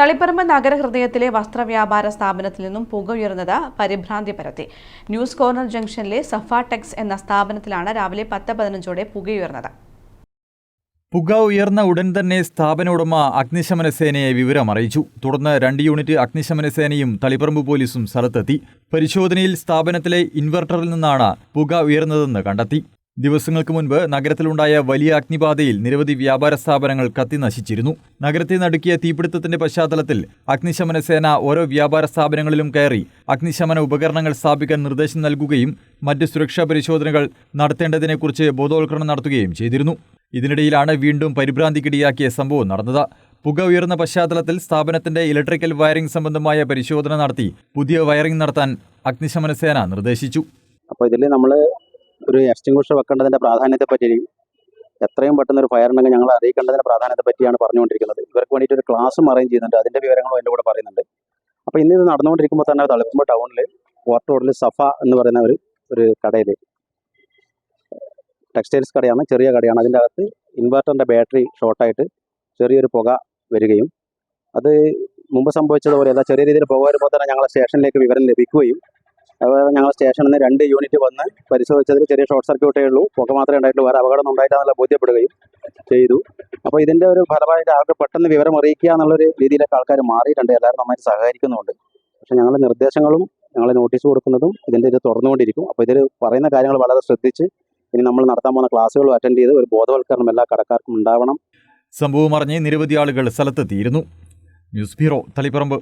തളിപ്പറമ്പ് നഗരഹൃദയത്തിലെ വസ്ത്രവ്യാപാര സ്ഥാപനത്തിൽ നിന്നും പുക ഉയർന്നത് പരിഭ്രാന്തി പരത്തി. ന്യൂസ് കോർണർ ജംഗ്ഷനിലെ സഫ ടെക്സ് എന്ന സ്ഥാപനത്തിലാണ് രാവിലെ പത്ത് പതിനഞ്ചോടെ പുകയുയർന്നത് പുക ഉയർന്ന ഉടൻ തന്നെ സ്ഥാപന ഉടമ അഗ്നിശമന സേനയെ വിവരം അറിയിച്ചു തുടർന്ന് രണ്ട് യൂണിറ്റ് അഗ്നിശമന സേനയും തളിപ്പറമ്പ് പോലീസും സ്ഥലത്തെത്തി. പരിശോധനയിൽ സ്ഥാപനത്തിലെ ഇൻവെർട്ടറിൽ നിന്നാണ് പുക ഉയർന്നതെന്ന് കണ്ടെത്തി. ദിവസങ്ങൾക്ക് മുൻപ് നഗരത്തിലുണ്ടായ വലിയ അഗ്നിബാധയിൽ നിരവധി വ്യാപാര സ്ഥാപനങ്ങൾ കത്തി നശിച്ചിരുന്നു. നഗരത്തെ നടുക്കിയ തീപിടുത്തത്തിന്റെ പശ്ചാത്തലത്തിൽ അഗ്നിശമന സേന ഓരോ വ്യാപാര സ്ഥാപനങ്ങളിലും കയറി അഗ്നിശമന ഉപകരണങ്ങൾ സ്ഥാപിക്കാൻ നിർദ്ദേശം നൽകുകയും മറ്റ് സുരക്ഷാ പരിശോധനകൾ നടത്തേണ്ടതിനെക്കുറിച്ച് ബോധവൽക്കരണം നടത്തുകയും ചെയ്തിരുന്നു. ഇതിനിടയിലാണ് വീണ്ടും പരിഭ്രാന്തിക്കിടയാക്കിയ സംഭവം നടന്നത്. പുക ഉയർന്ന പശ്ചാത്തലത്തിൽ സ്ഥാപനത്തിന്റെ ഇലക്ട്രിക്കൽ വയറിംഗ് സംബന്ധമായ പരിശോധന നടത്തി പുതിയ വയറിംഗ് നടത്താൻ അഗ്നിശമന സേന നിർദ്ദേശിച്ചു. അപ്പോൾ ഇതിൽ നമ്മൾ ഒരു എക്സ്റ്റിങ്ഷർ വെക്കേണ്ടതിന്റെ പ്രാധാന്യത്തെ പറ്റി എത്രയും പെട്ടെന്ന് ഒരു ഫയർ ഉണ്ടെങ്കിൽ ഞങ്ങൾ അറിയിക്കേണ്ടതിന്റെ പ്രാധാന്യത്തെ പറ്റിയാണ് പറഞ്ഞുകൊണ്ടിരിക്കുന്നത്. ഇവർക്ക് വേണ്ടിയിട്ട് ഒരു ക്ലാസ്സും അറേഞ്ച് ചെയ്യുന്നുണ്ട്. അതിന്റെ വിവരങ്ങളും എന്റെ കൂടെ പറയുന്നുണ്ട്. അപ്പോൾ ഇന്ന് ഇത് നടന്നുകൊണ്ടിരിക്കുമ്പോൾ തന്നെ തളിപ്പുമ്പോൾ ടൗണിൽ വാട്ടർ റോഡിൽ സഫ എന്ന് പറയുന്ന ഒരു ഒരു കടയിൽ ടെക്സ്റ്റൈൽസ് കടയാണ് ചെറിയ കടയാണ്. അതിന്റെ അകത്ത് ഇൻവെർട്ടറിന്റെ ബാറ്ററി ഷോർട്ടായിട്ട് ചെറിയൊരു പുക വരികയും അത് മുമ്പ് സംഭവിച്ചതുപോലെ അല്ല ചെറിയ രീതിയിൽ പുക വരുമ്പോൾ തന്നെ ഞങ്ങളെ സ്റ്റേഷനിലേക്ക് വിവരം ലഭിക്കുകയും അതുപോലെ ഞങ്ങൾ സ്റ്റേഷനിൽ നിന്ന് രണ്ട് യൂണിറ്റ് വന്ന് പരിശോധിച്ചതിൽ ചെറിയ ഷോർട്ട് സർക്യൂട്ടേ ഉള്ളൂ. പുക മാത്രമേ ഉണ്ടായിട്ടുള്ളൂ. വേറെ അപകടം ഉണ്ടായിട്ടാണെന്നുള്ള ബോധ്യപ്പെടുകയും ചെയ്തു. അപ്പോൾ ഇതിന്റെ ഒരു ഫലമായിട്ട് ആൾക്ക് പെട്ടെന്ന് വിവരം അറിയിക്കുക എന്നുള്ളൊരു രീതിയിലൊക്കെ ആൾക്കാർ മാറിയിട്ടുണ്ട്. എല്ലാവരും നന്നായിട്ട് സഹകരിക്കുന്നുണ്ട് പക്ഷേ ഞങ്ങളുടെ നിർദ്ദേശങ്ങളും ഞങ്ങൾ നോട്ടീസ് കൊടുക്കുന്നതും ഇതിന്റെ ഇത് തുറന്നുകൊണ്ടിരിക്കും അപ്പോൾ ഇതിൽ പറയുന്ന കാര്യങ്ങൾ വളരെ ശ്രദ്ധിച്ച് ഇനി നമ്മൾ നടത്താൻ പോകുന്ന ക്ലാസ്സുകളും അറ്റൻഡ് ചെയ്ത് ഒരു ബോധവൽക്കരണം എല്ലാ കടക്കാർക്കും ഉണ്ടാവണം. സംഭവം അറിഞ്ഞ് നിരവധി ആളുകൾ സ്ഥലത്തെത്തിയിരുന്നു. News bureau Taliparamba.